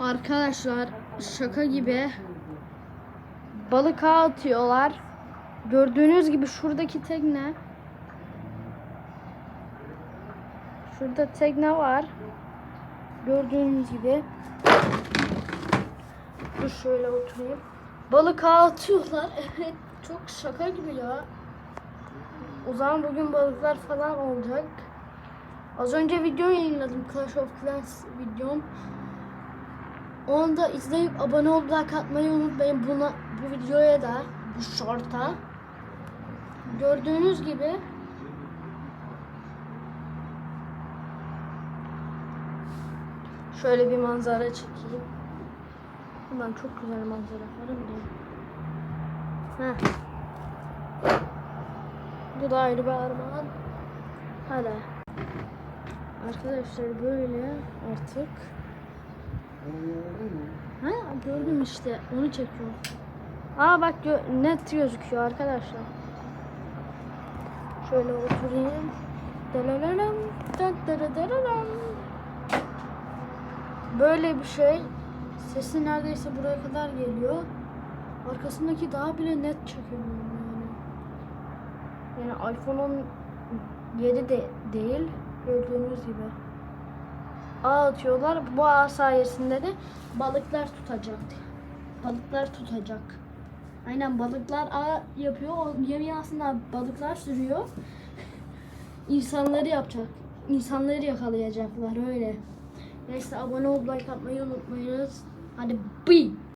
Arkadaşlar şaka gibi balık ağı atıyorlar. Gördüğünüz gibi şuradaki tekne. Şurada tekne var. Gördüğünüz gibi. Dur şöyle oturayım. Balık ağı atıyorlar. Evet çok şaka gibi ya. O zaman bugün balıklar falan olacak. Az önce video yayınladım Clash of Clans videom. Onu da izleyip abone olup like atmayı unutmayın. Buna, bu videoya da, bu short'a. Gördüğünüz gibi şöyle bir manzara çekeyim. Ulan çok güzel manzara var mı? Bu da ayrı bir armağan. Hadi. Arkadaşlar böyle artık Ha gördüm işte onu çekiyorum. Aa bak gö- net gözüküyor arkadaşlar. Şöyle oturayım. Dalalalam, dadadadadalam. Böyle bir şey. Sesi neredeyse buraya kadar geliyor. Arkasındaki daha bile net çekiyorum yani. Yani iPhone 17 de değil. Gördüğünüz gibi ağ atıyorlar. Bu ağ sayesinde de balıklar tutacak. Balıklar tutacak. Aynen balıklar ağ yapıyor. O yemeği aslında balıklar sürüyor. İnsanları yapacak. İnsanları yakalayacaklar öyle. Neyse abone olup like atmayı unutmayınız. Hadi bye.